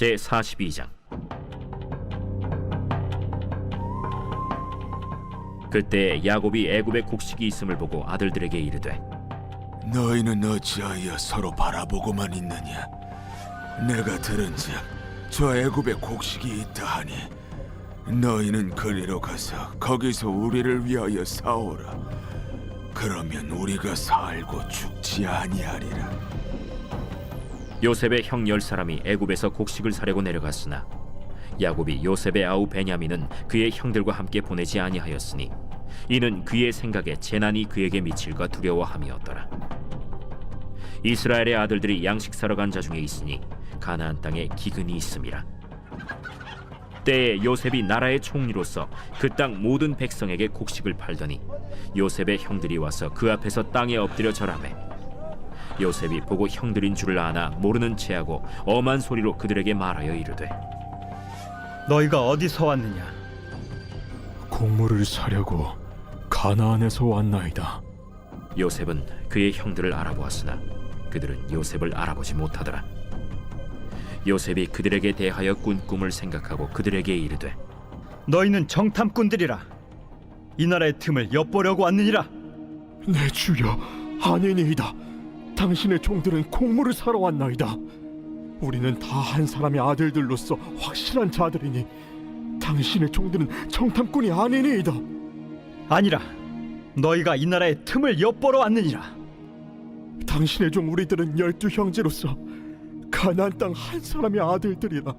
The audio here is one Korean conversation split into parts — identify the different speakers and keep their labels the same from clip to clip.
Speaker 1: 제 42장 그때 야곱이 애굽에 곡식이 있음을 보고 아들들에게 이르되
Speaker 2: 너희는 어찌하여 서로 바라보고만 있느냐? 내가 들은즉 저 애굽에 곡식이 있다 하니 너희는 그리로 가서 거기서 우리를 위하여 싸우라. 그러면 우리가 살고 죽지 아니하리라.
Speaker 1: 요셉의 형 열 사람이 애굽에서 곡식을 사려고 내려갔으나 야곱이 요셉의 아우 베냐민은 그의 형들과 함께 보내지 아니하였으니 이는 그의 생각에 재난이 그에게 미칠까 두려워함이었더라. 이스라엘의 아들들이 양식 사러 간 자 중에 있으니 가나안 땅에 기근이 있음이라. 때에 요셉이 나라의 총리로서 그 땅 모든 백성에게 곡식을 팔더니 요셉의 형들이 와서 그 앞에서 땅에 엎드려 절하매 요셉이 보고 형들인 줄을 아나 모르는 체하고 엄한 소리로 그들에게 말하여 이르되
Speaker 3: 너희가 어디서 왔느냐?
Speaker 4: 곡물을 사려고 가나안에서 왔나이다.
Speaker 1: 요셉은 그의 형들을 알아보았으나 그들은 요셉을 알아보지 못하더라 요셉이 그들에게 대하여 꾼 꿈을 생각하고 그들에게 이르되
Speaker 3: 너희는 정탐꾼들이라. 이 나라의 틈을 엿보려고 왔느니라.
Speaker 4: 내 주여 아니니이다. 당신의 종들은 곡물을 사러 왔나이다. 우리는 다 한 사람의 아들들로서 확실한 자들이니 당신의 종들은 정탐꾼이 아니니이다.
Speaker 3: 아니라 너희가 이 나라의 틈을 엿보러 왔느니라.
Speaker 4: 당신의 종 우리들은 열두 형제로서 가나안 땅 한 사람의 아들들이라.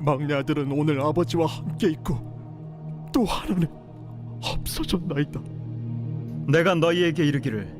Speaker 4: 막내 아들은 오늘 아버지와 함께 있고 또 하나는 없어졌나이다.
Speaker 3: 내가 너희에게 이르기를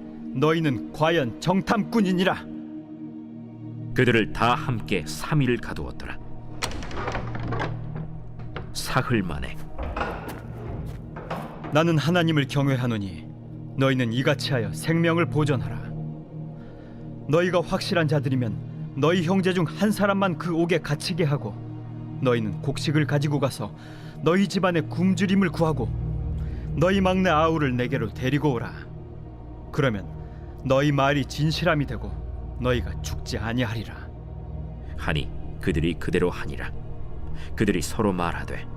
Speaker 3: 너희는 과연 정탐꾼이니라.
Speaker 1: 그들을 다 함께 3일을 가두었더라 사흘 만에
Speaker 3: 나는 하나님을 경외하노니 너희는 이같이 하여 생명을 보존하라. 너희가 확실한 자들이면 너희 형제 중 한 사람만 그 옥에 갇히게 하고 너희는 곡식을 가지고 가서 너희 집안의 굶주림을 구하고 너희 막내 아우를 내게로 데리고 오라. 그러면 너희 말이 진실함이 되고 너희가 죽지 아니하리라.
Speaker 1: 하니 그들이 그대로 하니라 그들이 서로 말하되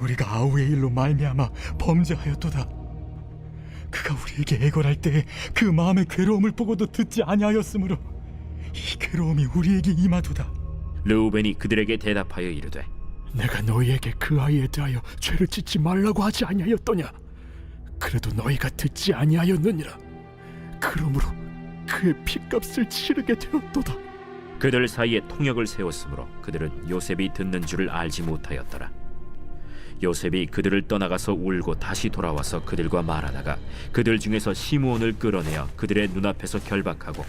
Speaker 4: 우리가 아우의 일로 말미암아 범죄하였도다. 그가 우리에게 애걸할 때에 그 마음의 괴로움을 보고도 듣지 아니하였으므로 이 괴로움이 우리에게 임하도다.
Speaker 1: 르우벤이 그들에게 대답하여 이르되
Speaker 4: 내가 너희에게 그 아이에 대하여 죄를 짓지 말라고 하지 아니하였더냐? 그래도 너희가 듣지 아니하였느니라. 그러므로 그의 핏값을 치르게 되었도다.
Speaker 1: 그들 사이에 통역을 세웠으므로 그들은 요셉이 듣는 줄을 알지 못하였더라. 요셉이 그들을 떠나가서 울고 다시 돌아와서 그들과 말하다가 그들 중에서 시므온을 끌어내어 그들의 눈앞에서 결박하고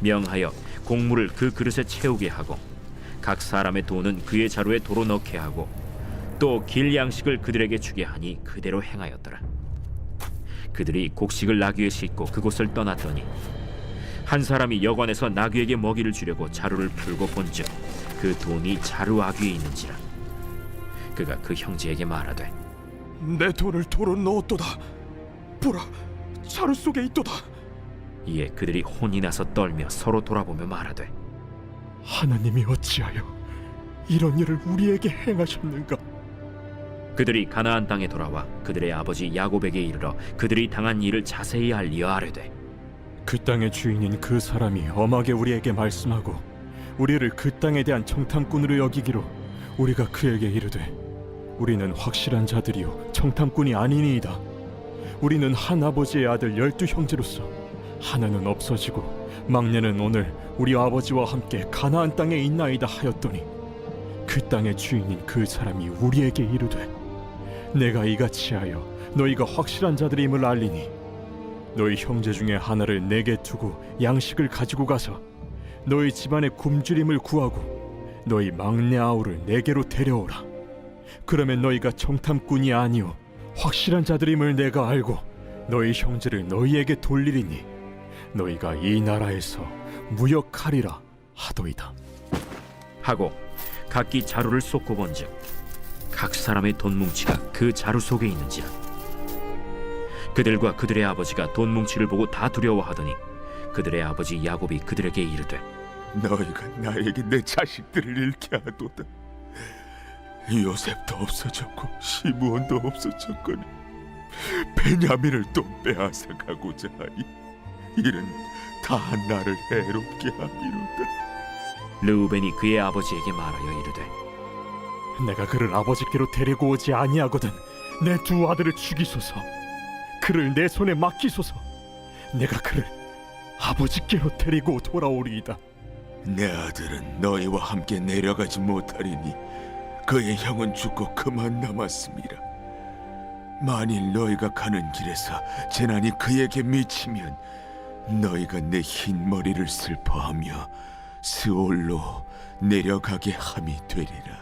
Speaker 1: 명하여 곡물을 그 그릇에 채우게 하고 각 사람의 돈은 그의 자루에 도로 넣게 하고 또 길 양식을 그들에게 주게 하니 그대로 행하였더라. 그들이 곡식을 나귀에 싣고 그곳을 떠났더니 한 사람이 여관에서 나귀에게 먹이를 주려고 자루를 풀고 본즉 그 돈이 자루 아귀에 있는지라 그가 그 형제에게 말하되
Speaker 4: 내 돈을 도로 넣었도다. 보라, 자루 속에 있도다.
Speaker 1: 이에 그들이 혼이 나서 떨며 서로 돌아보며 말하되
Speaker 4: 하나님이 어찌하여 이런 일을 우리에게 행하셨는가?
Speaker 1: 그들이 가나안 땅에 돌아와 그들의 아버지 야곱에게 이르러 그들이 당한 일을 자세히 알리어 아뢰되
Speaker 4: 그 땅의 주인인 그 사람이 엄하게 우리에게 말씀하고 우리를 그 땅에 대한 청탐꾼으로 여기기로 우리가 그에게 이르되 우리는 확실한 자들이요 청탐꾼이 아니니이다. 우리는 한 아버지의 아들 열두 형제로서 하나는 없어지고 막내는 오늘 우리 아버지와 함께 가나안 땅에 있나이다 하였더니 그 땅의 주인인 그 사람이 우리에게 이르되 내가 이같이 하여 너희가 확실한 자들임을 알리니 너희 형제 중에 하나를 내게 두고 양식을 가지고 가서 너희 집안의 굶주림을 구하고 너희 막내 아우를 내게로 데려오라. 그러면 너희가 정탐꾼이 아니오 확실한 자들임을 내가 알고 너희 형제를 너희에게 돌리리니 너희가 이 나라에서 무역하리라 하도이다.
Speaker 1: 하고 각기 자루를 쏟고 본즉 각 사람의 돈 뭉치가 그 자루 속에 있는지라 그들과 그들의 아버지가 돈 뭉치를 보고 다 두려워하더니 그들의 아버지 야곱이 그들에게 이르되
Speaker 2: 너희가 나에게 내 자식들을 잃게 하도다. 요셉도 없어졌고 시므온도 없어졌거니 베냐민을 또 빼앗아 가고자 하니 이는 다 나를 해롭게 함이로다.
Speaker 1: 르우벤이 그의 아버지에게 말하여 이르되
Speaker 4: 내가 그를 아버지께로 데리고 오지 아니하거든 내 두 아들을 죽이소서 그를 내 손에 맡기소서 내가 그를 아버지께로 데리고 돌아오리이다
Speaker 2: 내 아들은 너희와 함께 내려가지 못하리니 그의 형은 죽고 그만 남았습니다. 만일 너희가 가는 길에서 재난이 그에게 미치면 너희가 내 흰 머리를 슬퍼하며 스올로 내려가게 함이 되리라.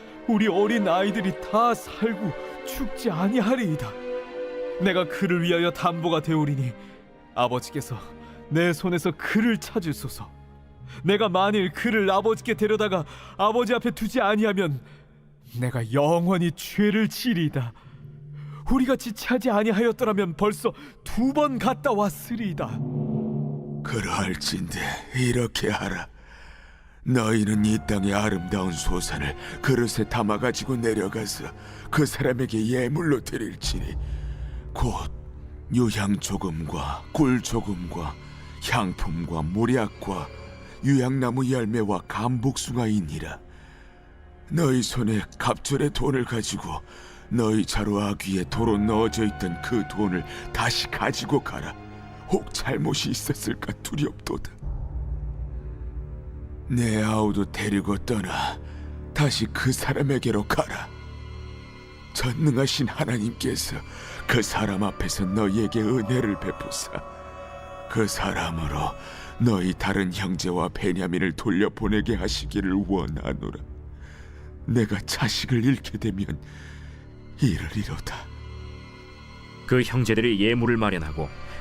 Speaker 5: 우리 어린 아이들이 다 살고 죽지 아니하리이다. 내가 그를 위하여 담보가 되오리니 아버지께서 내 손에서 그를 찾으소서. 내가 만일 그를 아버지께 데려다가 아버지 앞에 두지 아니하면 내가 영원히 죄를 지리이다. 우리가 지체하지 아니하였더라면 벌써 두 번 갔다 왔으리이다.
Speaker 2: 그러할진대 이렇게 하라. 너희는 이 땅의 아름다운 소산을 그릇에 담아 가지고 내려가서 그 사람에게 예물로 드릴지니 곧 유향 조금과 꿀 조금과 향품과 모략과 유향나무 열매와 감복숭아이니라. 너희 손에 갑절의 돈을 가지고 너희 자루 아귀에 도로 넣어져 있던 그 돈을 다시 가지고 가라. 혹 잘못이 있었을까 두렵도다. 내 아우도 데리고 떠나 다시 그 사람에게로 가라. 전능하신 하나님께서 그 사람 앞에서 너희에게 은혜를 베푸사 그 사람으로 너희 다른 형제와 베냐민을 돌려보내게 하시기를 원하노라. 내가 자식을 잃게 되면 이르리로다.
Speaker 1: 그 형제들이 예물을 마련하고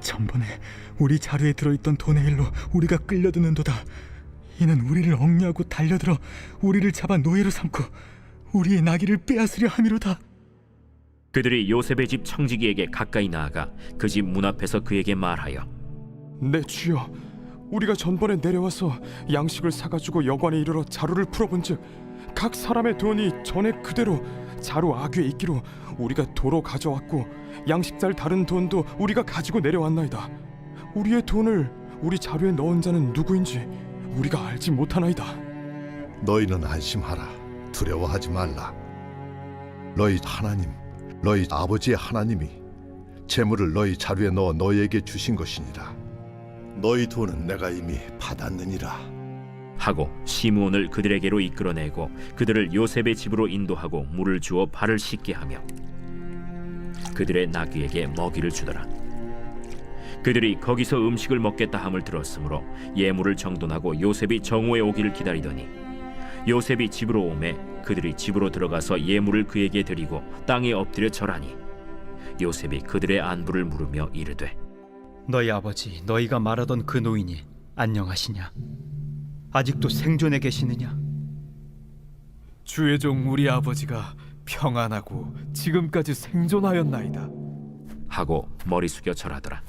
Speaker 6: 전번에 우리 자루에 들어있던 돈의 일로 우리가 끌려드는도다. 이는 우리를 억류하고 달려들어 우리를 잡아 노예로 삼고 우리의 나귀를 빼앗으려 함이로다.
Speaker 1: 그들이 요셉의 집 청지기에게 가까이 나아가 그 집 문 앞에서 그에게 말하여
Speaker 5: 내 주여
Speaker 7: 우리가 전번에 내려와서 양식을 사가지고 여관에 이르러 자루를 풀어본즉 각 사람의 돈이 전에 그대로 자루 아귀에 있기로 우리가 도로 가져왔고 양식 살 다른 돈도 우리가 가지고 내려왔나이다. 우리의 돈을 우리 자루에 넣은 자는 누구인지 우리가 알지 못하나이다.
Speaker 8: 너희는 안심하라 두려워하지 말라 너희 하나님 너희 아버지의 하나님이 재물을 너희 자루에 넣어 너희에게 주신 것이니라 너희 돈은 내가 이미 받았느니라
Speaker 1: 하고 시므온을 그들에게로 이끌어내고 그들을 요셉의 집으로 인도하고 물을 주어 발을 씻게 하며 그들의 나귀에게 먹이를 주더라. 그들이 거기서 음식을 먹겠다 함을 들었으므로 예물을 정돈하고 요셉이 정오에 오기를 기다리더니 요셉이 집으로 오매 그들이 집으로 들어가서 예물을 그에게 드리고 땅에 엎드려 절하니 요셉이 그들의 안부를 물으며 이르되
Speaker 3: 너희 아버지 너희가 말하던 그 노인이 안녕하시냐? 아직도 생존해 계시느냐?
Speaker 5: 주의 종 우리 아버지가 평안하고 지금까지 생존하였나이다.
Speaker 1: 하고 머리 숙여 절하더라.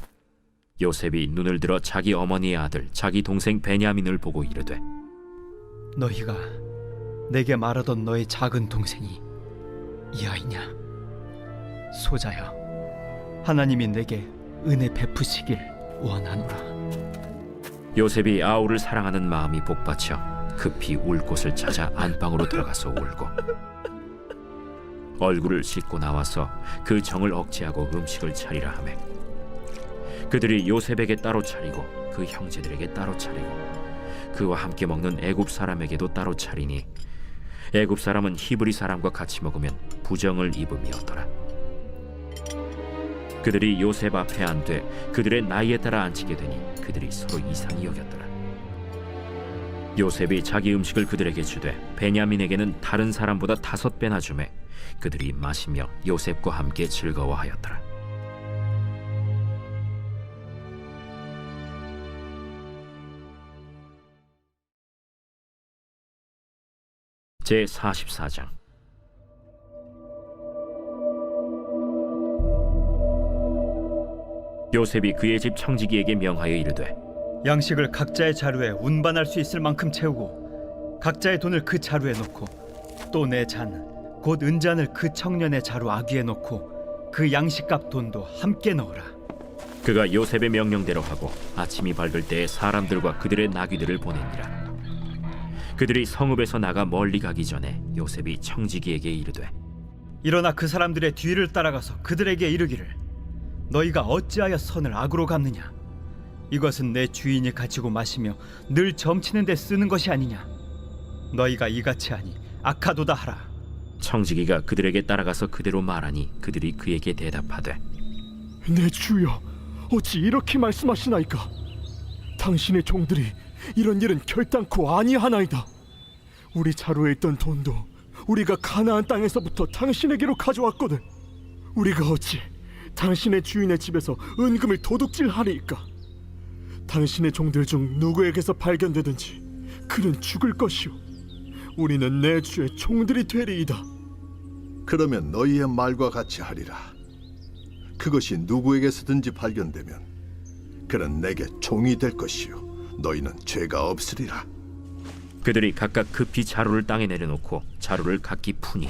Speaker 1: 요셉이 눈을 들어 자기 어머니의 아들 자기 동생 베냐민을 보고 이르되
Speaker 3: 너희가 내게 말하던 너의 작은 동생이 이 아이냐? 소자여, 하나님이 내게 은혜 베푸시길 원하노라.
Speaker 1: 요셉이 아우를 사랑하는 마음이 복받쳐 급히 울 곳을 찾아 안방으로 들어가서 울고 얼굴을 씻고 나와서 그 정을 억제하고 음식을 차리라 하매 그들이 요셉에게 따로 차리고 그 형제들에게 따로 차리고 그와 함께 먹는 애굽 사람에게도 따로 차리니 애굽 사람은 히브리 사람과 같이 먹으면 부정을 입음이었더라. 그들이 요셉 앞에 안돼 그들의 나이에 따라 앉히게 되니 그들이 서로 이상히 여겼더라. 요셉이 자기 음식을 그들에게 주되 베냐민에게는 다른 사람보다 다섯 배나 주매 그들이 마시며 요셉과 함께 즐거워하였더라. 제 44장 요셉이 그의 집 청지기에게 명하여 이르되
Speaker 3: 양식을 각자의 자루에 운반할 수 있을 만큼 채우고 각자의 돈을 그 자루에 넣고 또 내 잔 곧 은잔을 그 청년의 자루 아귀에 넣고 그 양식값 돈도 함께 넣어라.
Speaker 1: 그가 요셉의 명령대로 하고 아침이 밝을 때에 사람들과 그들의 나귀들을 보내니라 그들이 성읍에서 나가 멀리 가기 전에 요셉이 청지기에게 이르되
Speaker 3: 일어나 그 사람들의 뒤를 따라가서 그들에게 이르기를 너희가 어찌하여 선을 악으로 갚느냐? 이것은 내 주인이 가지고 마시며 늘 점치는 데 쓰는 것이 아니냐? 너희가 이같이 하니 악하도다 하라.
Speaker 1: 청지기가 그들에게 따라가서 그대로 말하니 그들이 그에게 대답하되
Speaker 4: 내 주여 어찌 이렇게 말씀하시나이까? 당신의 종들이 이런 일은 결단코 아니하나이다. 우리 자루에 있던 돈도 우리가 가나안 땅에서부터 당신에게로 가져왔거든. 우리가 어찌 당신의 주인의 집에서 은금을 도둑질하리이까? 당신의 종들 중 누구에게서 발견되든지 그는 죽을 것이오. 우리는 내 주의 종들이 되리이다.
Speaker 8: 그러면 너희의 말과 같이 하리라. 그것이 누구에게서든지 발견되면 그는 내게 종이 될 것이요 너희는 죄가 없으리라.
Speaker 1: 그들이 각각 급히 자루를 땅에 내려놓고 자루를 각기 푸니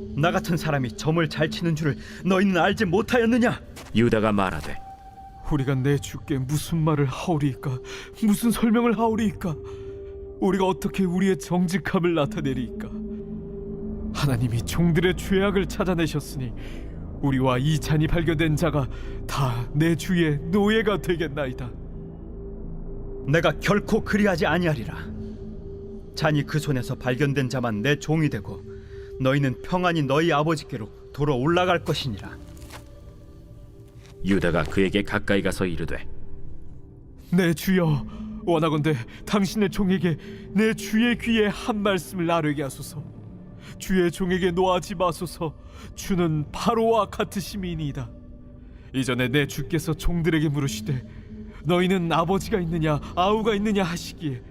Speaker 3: 나 같은 사람이 점을 잘 치는 줄을 너희는 알지 못하였느냐
Speaker 1: 유다가 말하되
Speaker 5: 우리가 내 주께 무슨 말을 하오리이까? 무슨 설명을 하오리이까? 우리가 어떻게 우리의 정직함을 나타내리이까? 하나님이 종들의 죄악을 찾아내셨으니 우리와 이 잔이 발견된 자가 다 내 주의 노예가 되겠나이다.
Speaker 3: 내가 결코 그리하지 아니하리라. 잔이 그 손에서 발견된 자만 내 종이 되고 너희는 평안히 너희 아버지께로 돌아 올라갈 것이니라.
Speaker 1: 유다가 그에게 가까이 가서 이르되
Speaker 5: 내 주여 원하건대 당신의 종에게 내 주의 귀에 한 말씀을 나르게 하소서. 주의 종에게 노하지 마소서. 주는 바로와 같으심이니이다. 이전에 내 주께서 종들에게 물으시되 너희는 아버지가 있느냐 아우가 있느냐 하시기에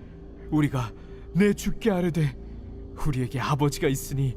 Speaker 5: 우리가 내 주께 아뢰되 우리에게 아버지가 있으니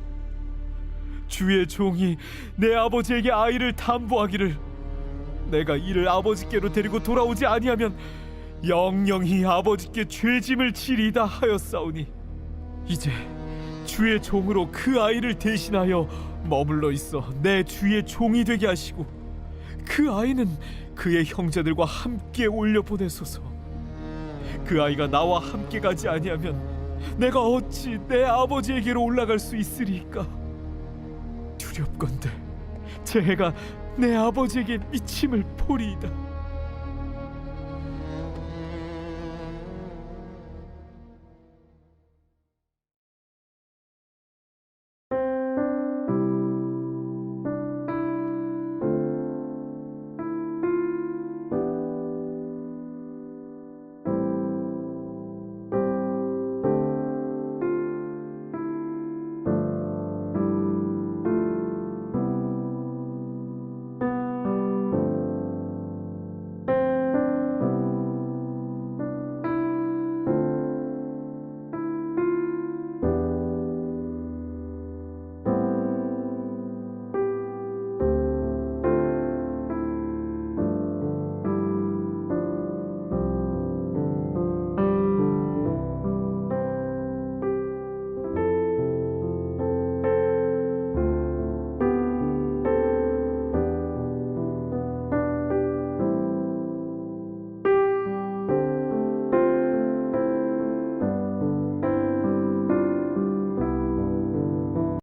Speaker 5: 주의 종이 내 아버지에게 아이를 담보하기를. 내가 이를 아버지께로 데리고 돌아오지 아니하면 영영히 아버지께 죄짐을 지리다 하였사오니 이제 주의 종으로 그 아이를 대신하여 머물러 있어 내 주의 종이 되게 하시고 그 아이는 그의 형제들과 함께 올려 보내소서. 그 아이가 나와 함께 가지 아니하면 내가 어찌 내 아버지에게로 올라갈 수 있으리까 두렵건대. 재해가 내 아버지에게 미침을 보리이다